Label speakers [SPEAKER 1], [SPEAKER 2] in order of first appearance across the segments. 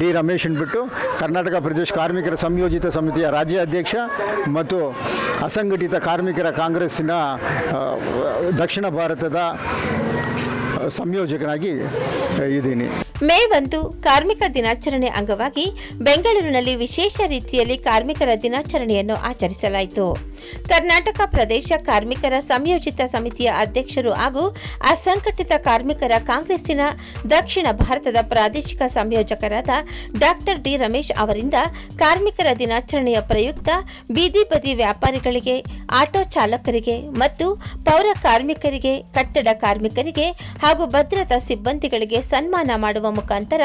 [SPEAKER 1] D Ramesh ಅಂದ್ಬಿಟ್ಟು ಕರ್ನಾಟಕ ಪ್ರದೇಶ ಕಾರ್ಮಿಕರ ಸಂಯೋಜಿತ ಸಮಿತಿಯ ರಾಜ್ಯ ಅಧ್ಯಕ್ಷ ಮತ್ತು ಅಸಂಘಟಿತ ಕಾರ್ಮಿಕರ ಕಾಂಗ್ರೆಸ್ಸಿನ ದಕ್ಷಿಣ ಭಾರತದ ಸಂಯೋಜಕನಾಗಿ ಇದ್ದೀನಿ.
[SPEAKER 2] ಮೇ ಒಂದು ಕಾರ್ಮಿಕ ದಿನಾಚರಣೆ ಅಂಗವಾಗಿ ಬೆಂಗಳೂರಿನಲ್ಲಿ ವಿಶೇಷ ರೀತಿಯಲ್ಲಿ ಕಾರ್ಮಿಕರ ದಿನಾಚರಣೆಯನ್ನು ಆಚರಿಸಲಾಯಿತು. ಕರ್ನಾಟಕ ಪ್ರದೇಶ ಕಾರ್ಮಿಕರ ಸಂಯೋಜಿತ ಸಮಿತಿಯ ಅಧ್ಯಕ್ಷರು ಹಾಗೂ ಅಸಂಘಟಿತ ಕಾರ್ಮಿಕರ ಕಾಂಗ್ರೆಸ್ಸಿನ ದಕ್ಷಿಣ ಭಾರತದ ಪ್ರಾದೇಶಿಕ ಸಂಯೋಜಕರಾದ ಡಾಕ್ಟರ್ ಡಿ ರಮೇಶ್ ಅವರಿಂದ ಕಾರ್ಮಿಕರ ದಿನಾಚರಣೆಯ ಪ್ರಯುಕ್ತ ಬೀದಿ ಬದಿ ವ್ಯಾಪಾರಿಗಳಿಗೆ, ಆಟೋ ಚಾಲಕರಿಗೆ ಮತ್ತು ಪೌರ ಕಾರ್ಮಿಕರಿಗೆ, ಕಟ್ಟಡ ಕಾರ್ಮಿಕರಿಗೆ ಹಾಗೂ ಭದ್ರತಾ ಸಿಬ್ಬಂದಿಗಳಿಗೆ ಸನ್ಮಾನ ಮಾಡುವ ಮುಖಾಂತರ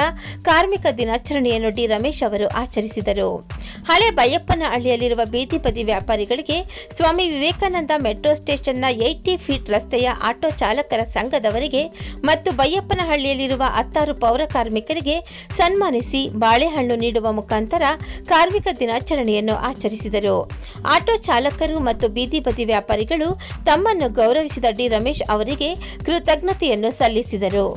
[SPEAKER 2] ಕಾರ್ಮಿಕ ದಿನಾಚರಣೆಯನ್ನು ಡಿ ರಮೇಶ್ ಅವರು ಆಚರಿಸಿದರು. ಹಳೆ ಬೈಯಪ್ಪನಹಳ್ಳಿಯಲ್ಲಿರುವ ಬೀದಿ ಬದಿ ವ್ಯಾಪಾರಿಗಳಿಗೆ ಸ್ವಾಮಿ ವಿವೇಕಾನಂದ ಮೆಟ್ರೋ ಸ್ಟೇಷನ್ನ ಏಯ್ಟಿ ಫೀಟ್ ರಸ್ತೆಯ ಆಟೋ ಚಾಲಕರ ಸಂಘದವರಿಗೆ ಮತ್ತು ಬೈಯಪ್ಪನಹಳ್ಳಿಯಲ್ಲಿರುವ ಹತ್ತಾರು ಪೌರ ಕಾರ್ಮಿಕರಿಗೆ ಸನ್ಮಾನಿಸಿ ಬಾಳೆಹಣ್ಣು ನೀಡುವ ಮುಖಾಂತರ ಕಾರ್ಮಿಕ ದಿನಾಚರಣೆಯನ್ನು ಆಚರಿಸಿದರು. ಆಟೋ ಚಾಲಕರು ಮತ್ತು ಬೀದಿ ಬದಿ ವ್ಯಾಪಾರಿಗಳು ತಮ್ಮನ್ನು ಗೌರವಿಸಿದ ಡಿ ರಮೇಶ್ ಅವರಿಗೆ ಕೃತಜ್ಞತೆಯನ್ನು ಸಲ್ಲಿಸಿದರು.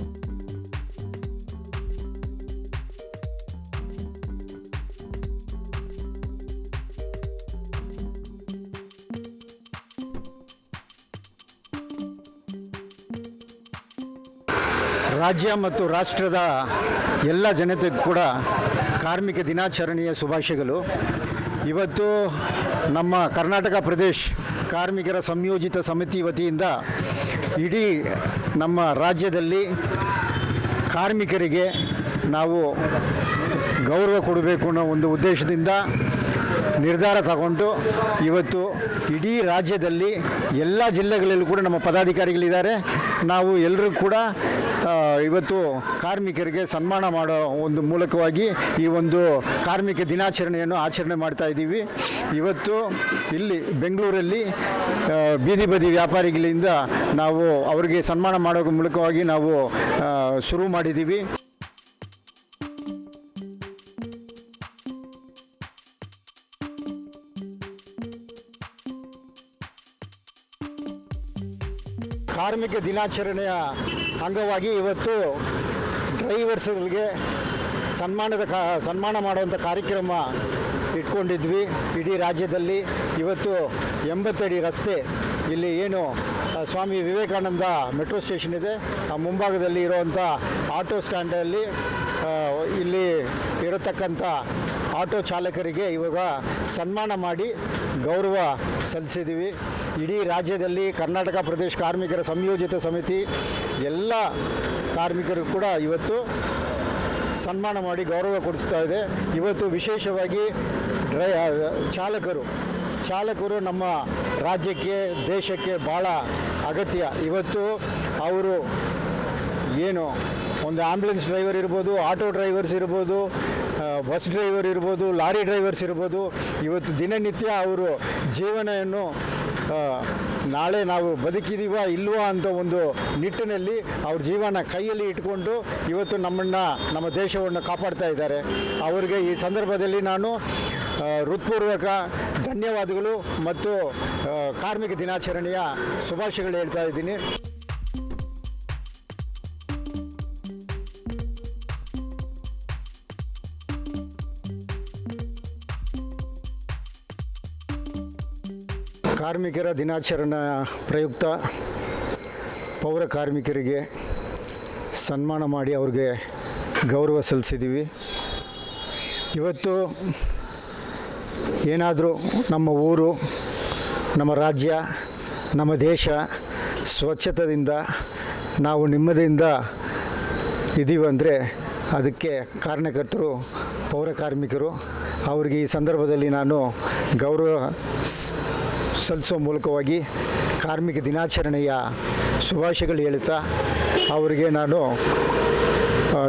[SPEAKER 1] ರಾಜ್ಯ ಮತ್ತು ರಾಷ್ಟ್ರದ ಎಲ್ಲ ಜನತೆಗೂ ಕೂಡ ಕಾರ್ಮಿಕ ದಿನಾಚರಣೆಯ ಶುಭಾಶಯಗಳು. ಇವತ್ತು ನಮ್ಮ ಕರ್ನಾಟಕ ಪ್ರದೇಶ್ ಕಾರ್ಮಿಕರ ಸಂಯೋಜಿತ ಸಮಿತಿ ವತಿಯಿಂದ ಇಡೀ ನಮ್ಮ ರಾಜ್ಯದಲ್ಲಿ ಕಾರ್ಮಿಕರಿಗೆ ನಾವು ಗೌರವ ಕೊಡಬೇಕು ಅನ್ನೋ ಒಂದು ಉದ್ದೇಶದಿಂದ ನಿರ್ಧಾರ ತಗೊಂಡು ಇವತ್ತು ಇಡೀ ರಾಜ್ಯದಲ್ಲಿ ಎಲ್ಲ ಜಿಲ್ಲೆಗಳಲ್ಲೂ ಕೂಡ ನಮ್ಮ ಪದಾಧಿಕಾರಿಗಳಿದ್ದಾರೆ. ನಾವು ಎಲ್ಲರೂ ಕೂಡ ಇವತ್ತು ಕಾರ್ಮಿಕರಿಗೆ ಸನ್ಮಾನ ಮಾಡೋ ಒಂದು ಮೂಲಕವಾಗಿ ಈ ಒಂದು ಕಾರ್ಮಿಕ ದಿನಾಚರಣೆಯನ್ನು ಆಚರಣೆ ಮಾಡ್ತಾ ಇದ್ದೀವಿ. ಇವತ್ತು ಇಲ್ಲಿ ಬೆಂಗಳೂರಲ್ಲಿ ಬೀದಿ ಬದಿ ವ್ಯಾಪಾರಿಗಳಿಂದ ನಾವು ಅವರಿಗೆ ಸನ್ಮಾನ ಮಾಡೋ ಮೂಲಕವಾಗಿ ನಾವು ಶುರು ಮಾಡಿದ್ದೀವಿ. ಕಾರ್ಮಿಕ ದಿನಾಚರಣೆಯ ಅಂಗವಾಗಿ ಇವತ್ತು ಡ್ರೈವರ್ಸ್ಗಳಿಗೆ ಸನ್ಮಾನದ ಕಾ, ಸನ್ಮಾನ ಮಾಡುವಂಥ ಕಾರ್ಯಕ್ರಮ ಇಟ್ಕೊಂಡಿದ್ವಿ. ಇಡೀ ರಾಜ್ಯದಲ್ಲಿ ಇವತ್ತು ಎಂಬತ್ತಡಿ ರಸ್ತೆ ಇಲ್ಲಿ ಏನು ಸ್ವಾಮಿ ವಿವೇಕಾನಂದ ಮೆಟ್ರೋ ಸ್ಟೇಷನ್ ಇದೆ. ಆ ಮುಂಭಾಗದಲ್ಲಿ ಇರುವಂಥ ಆಟೋ ಸ್ಟ್ಯಾಂಡಲ್ಲಿ ಇಲ್ಲಿ ಇರತಕ್ಕಂಥ ಆಟೋ ಚಾಲಕರಿಗೆ ಇವಾಗ ಸನ್ಮಾನ ಮಾಡಿ ಗೌರವ ಸಲ್ಲಿಸಿದ್ದೀವಿ ಇಡೀ ರಾಜ್ಯದಲ್ಲಿ ಕರ್ನಾಟಕ ಪ್ರದೇಶ ಕಾರ್ಮಿಕರ ಸಂಯೋಜಿತ ಸಮಿತಿ, ಎಲ್ಲ ಕಾರ್ಮಿಕರು ಕೂಡ ಇವತ್ತು ಸನ್ಮಾನ ಮಾಡಿ ಗೌರವ ಕೊಡಿಸ್ತಾ ಇದೆ. ಇವತ್ತು ವಿಶೇಷವಾಗಿ ಡ್ರೈ ಚಾಲಕರು. ಚಾಲಕರು ನಮ್ಮ ರಾಜ್ಯಕ್ಕೆ, ದೇಶಕ್ಕೆ ಭಾಳ ಅಗತ್ಯ. ಇವತ್ತು ಅವರು ಏನು, ಒಂದು ಆ್ಯಂಬುಲೆನ್ಸ್ ಡ್ರೈವರ್ ಇರ್ಬೋದು, ಆಟೋ ಡ್ರೈವರ್ಸ್ ಇರ್ಬೋದು ಬಸ್ ಡ್ರೈವರ್ ಇರ್ಬೋದು, ಲಾರಿ ಡ್ರೈವರ್ಸ್ ಇರ್ಬೋದು, ಇವತ್ತು ದಿನನಿತ್ಯ ಅವರು ಜೀವನವನ್ನು ನಾಳೆ ನಾವು ಬದುಕಿದೀವ ಇಲ್ವಾ ಅಂತ ಒಂದು ನಿಟ್ಟಿನಲ್ಲಿ ಅವ್ರ ಜೀವನ ಕೈಯಲ್ಲಿ ಇಟ್ಕೊಂಡು ಇವತ್ತು ನಮ್ಮನ್ನು, ನಮ್ಮ ದೇಶವನ್ನು ಕಾಪಾಡ್ತಾ ಇದ್ದಾರೆ. ಅವರಿಗೆ ಈ ಸಂದರ್ಭದಲ್ಲಿ ನಾನು ಹೃತ್ಪೂರ್ವಕ ಧನ್ಯವಾದಗಳು ಮತ್ತು ಕಾರ್ಮಿಕ ದಿನಾಚರಣೆಯ ಶುಭಾಶಯಗಳು ಹೇಳ್ತಾ ಇದ್ದೀನಿ. ಕಾರ್ಮಿಕರ ದಿನಾಚರಣೆ ಪ್ರಯುಕ್ತ ಪೌರ ಕಾರ್ಮಿಕರಿಗೆ ಸನ್ಮಾನ ಮಾಡಿ ಅವ್ರಿಗೆ ಗೌರವ ಸಲ್ಲಿಸಿದ್ದೀವಿ. ಇವತ್ತು ಏನಾದರೂ ನಮ್ಮ ಊರು, ನಮ್ಮ ರಾಜ್ಯ, ನಮ್ಮ ದೇಶ ಸ್ವಚ್ಛತದಿಂದ ನಾವು ನೆಮ್ಮದಿಯಿಂದ ಇದ್ದೀವಂದರೆ ಅದಕ್ಕೆ ಕಾರಣಕರ್ತರು ಪೌರ ಕಾರ್ಮಿಕರು ಅವರಿಗೆ ಈ ಸಂದರ್ಭದಲ್ಲಿ ನಾನು ಗೌರವ ಸಲ್ಲಿಸೋ ಮೂಲಕವಾಗಿ ಕಾರ್ಮಿಕ ದಿನಾಚರಣೆಯ ಶುಭಾಶಯಗಳು ಹೇಳುತ್ತಾ ಅವರಿಗೆ ನಾನು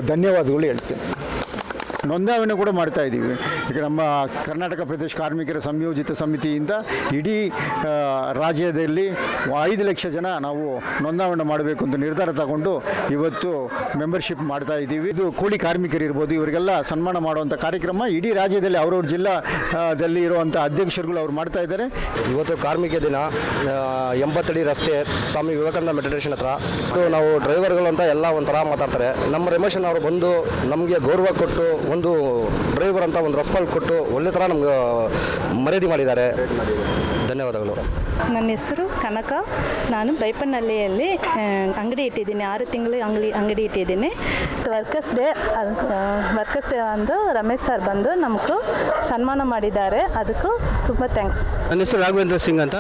[SPEAKER 1] ಧನ್ಯವಾದಗಳು ಹೇಳ್ತೇನೆ. ನೋಂದಾವಣೆ ಕೂಡ ಮಾಡ್ತಾ ಇದ್ದೀವಿ. ಈಗ ನಮ್ಮ ಕರ್ನಾಟಕ ಪ್ರದೇಶ ಕಾರ್ಮಿಕರ ಸಂಯೋಜಿತ ಸಮಿತಿಯಿಂದ ಇಡೀ ರಾಜ್ಯದಲ್ಲಿ ಐದು ಲಕ್ಷ ಜನ ನಾವು ನೋಂದಾವಣೆ ಮಾಡಬೇಕು ಅಂತ ನಿರ್ಧಾರ ತಗೊಂಡು ಇವತ್ತು ಮೆಂಬರ್ಶಿಪ್ ಮಾಡ್ತಾ ಇದ್ದೀವಿ. ಇದು ಕೂಲಿ ಕಾರ್ಮಿಕರು ಇರ್ಬೋದು, ಇವರಿಗೆಲ್ಲ ಸನ್ಮಾನ ಮಾಡುವಂಥ ಕಾರ್ಯಕ್ರಮ ಇಡೀ ರಾಜ್ಯದಲ್ಲಿ ಅವ್ರವ್ರ ಜಿಲ್ಲಾದಲ್ಲಿ ಇರುವಂಥ ಅಧ್ಯಕ್ಷರುಗಳು ಅವ್ರು ಮಾಡ್ತಾ ಇದ್ದಾರೆ.
[SPEAKER 3] ಇವತ್ತು ಕಾರ್ಮಿಕ ದಿನ ಎಂಬತ್ತಡಿ ರಸ್ತೆ, ಸ್ವಾಮಿ ವಿವೇಕಾನಂದ ಮೆಡಿಟೇಷನ್ ಹತ್ರ. ನಾವು ಡ್ರೈವರ್ಗಳು ಅಂತ ಎಲ್ಲ ಒಂಥರ ಮಾತಾಡ್ತಾರೆ. ನಮ್ಮ ರಮೇಶನ್ ಅವರು ಬಂದು ನಮಗೆ ಗೌರವ ಕೊಟ್ಟು ಒಂದು ಡ್ರೈವರ್ ಅಂತ ಒಂದು ರೆಸ್ಪಾನ್ಸ್ ಕೊಟ್ಟು ಒಳ್ಳೆ ಥರ ನಮ್ಗೆ ಮರ್ಯಾದೆ ಮಾಡಿದ್ದಾರೆ. ಧನ್ಯವಾದಗಳು.
[SPEAKER 4] ನನ್ನ ಹೆಸರು ಕನಕ. ನಾನು ಬೈಪನಹಳ್ಳಿಯಲ್ಲಿ ಅಂಗಡಿ ಇಟ್ಟಿದ್ದೀನಿ. ಆರು ತಿಂಗಳು ಅಂಗಡಿ ಅಂಗಡಿ ಇಟ್ಟಿದ್ದೀನಿ. ವರ್ಕರ್ಸ್ ಡೇ ವರ್ಕರ್ಸ್ ಡೇ ಅಂದು ರಮೇಶ್ ಸರ್ ಬಂದು ನಮಗೂ ಸನ್ಮಾನ ಮಾಡಿದ್ದಾರೆ. ಅದಕ್ಕೂ ತುಂಬ ಥ್ಯಾಂಕ್ಸ್.
[SPEAKER 5] ನನ್ನ ಹೆಸರು ರಾಘವೇಂದ್ರ ಸಿಂಗ್ ಅಂತ.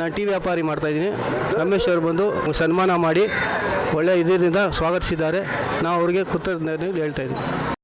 [SPEAKER 5] ನಾನು ಟಿ ವ್ಯಾಪಾರಿ ಮಾಡ್ತಾಯಿದ್ದೀನಿ ರಮೇಶ್ ಅವರು ಬಂದು ಸನ್ಮಾನ ಮಾಡಿ ಒಳ್ಳೆಯ ಇದರಿಂದ ಸ್ವಾಗತಿಸಿದ್ದಾರೆ. ನಾವು ಅವರಿಗೆ ಕೃತಜ್ಞತೆ ಹೇಳ್ತಾ ಇದ್ದೀವಿ